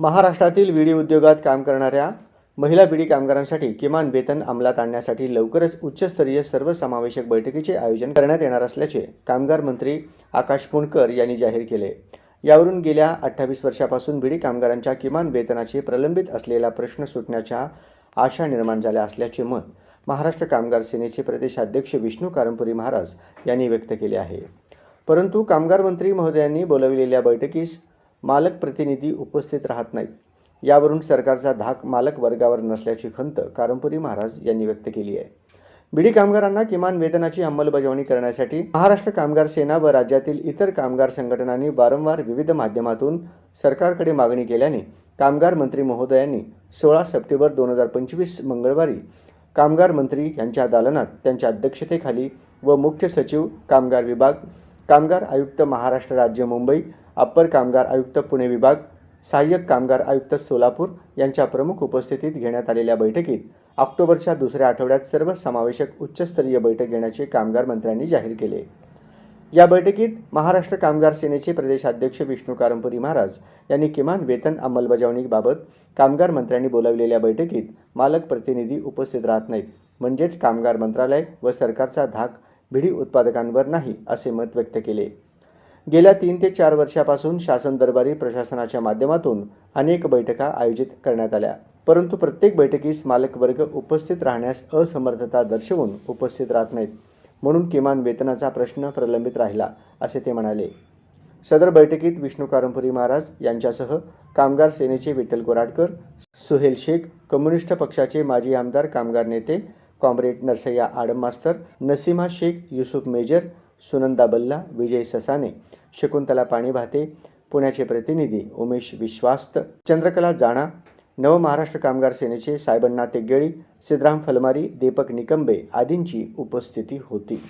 महाराष्ट्रातील विडी उद्योगात काम करणाऱ्या महिला बिडी कामगारांसाठी किमान वेतन अंमलात आणण्यासाठी लवकरच उच्चस्तरीय सर्वसमावेशक बैठकीचे आयोजन करण्यात येणार असल्याचे कामगार मंत्री आकाश पुणकर यांनी जाहीर केले. यावरून गेल्या अठ्ठावीस वर्षापासून बिडी कामगारांच्या किमान वेतनाचे प्रलंबित असलेला प्रश्न सुटण्याच्या आशा निर्माण झाल्या असल्याचे मत महाराष्ट्र कामगार सेनेचे प्रदेशाध्यक्ष विष्णू कारंपुरी महाराज यांनी व्यक्त केले आहे. परंतु कामगार मंत्री महोदयांनी बोलविलेल्या बैठकीस मालक प्रतिनिधी उपस्थित राहत नाहीत. यावरून सरकारचा धाक मालक वर्गावर नसल्याची खंत कारंपुरी महाराज यांनी व्यक्त केली आहे. बिडी कामगारांना किमान वेतनाची अंमलबजावणी करण्यासाठी महाराष्ट्र कामगार सेना व राज्यातील इतर कामगार संघटनांनी वारंवार विविध माध्यमातून सरकारकडे मागणी केल्याने कामगार मंत्री महोदयांनी सोळा सप्टेंबर दोन हजार पंचवीस मंगळवारी कामगार मंत्री यांच्या दालनात त्यांच्या अध्यक्षतेखाली व मुख्य सचिव कामगार विभाग कामगार आयुक्त महाराष्ट्र राज्य मुंबई अप्पर कामगार आयुक्त पुणे विभाग सहाय्यक कामगार आयुक्त सोलापूर यांच्या प्रमुख उपस्थितीत घेण्यात आलेल्या बैठकीत ऑक्टोबरच्या दुसऱ्या आठवड्यात सर्व समावेशक उच्चस्तरीय बैठक घेण्याचे कामगार मंत्र्यांनी जाहीर केले. या बैठकीत महाराष्ट्र कामगार सेनेचे प्रदेशाध्यक्ष विष्णू कारंपुरी महाराज यांनी किमान वेतन अंमलबजावणीबाबत कामगार मंत्र्यांनी बोलावलेल्या बैठकीत मालक प्रतिनिधी उपस्थित राहत नाहीत. म्हणजेच कामगार मंत्रालय व सरकारचा धाक भिडी उत्पादकांवर नाही असे मत व्यक्त केले. गेल्या तीन ते चार वर्षापासून शासन दरबारी प्रशासनाच्या माध्यमातून अनेक बैठका आयोजित करण्यात आल्या. परंतु प्रत्येक बैठकीस मालक वर्ग उपस्थित राहण्यास असमर्थता दर्शवून उपस्थित राहत नाहीत. म्हणून किमान वेतनाचा प्रश्न प्रलंबित राहिला असे ते म्हणाले. सदर बैठकीत विष्णू कारंपुरी महाराज यांच्यासह कामगार सेनेचे विठ्ठल कोराडकर सुहेल शेख कम्युनिस्ट पक्षाचे माजी आमदार कामगार नेते comrade Narsayya Adam master Nasima Shaikh Yusuf major Sunanda Balla Vijay Sasane Shakuntala Panibhate पुण्याचे प्रतिनिधी उमेश विश्वास्त चंद्रकला जाणा नव महाराष्ट्र कामगार सेनेचे सायबण्णा तेगेळी सिद्धराम फलमारी दीपक निकंबे आदींची उपस्थिती होती.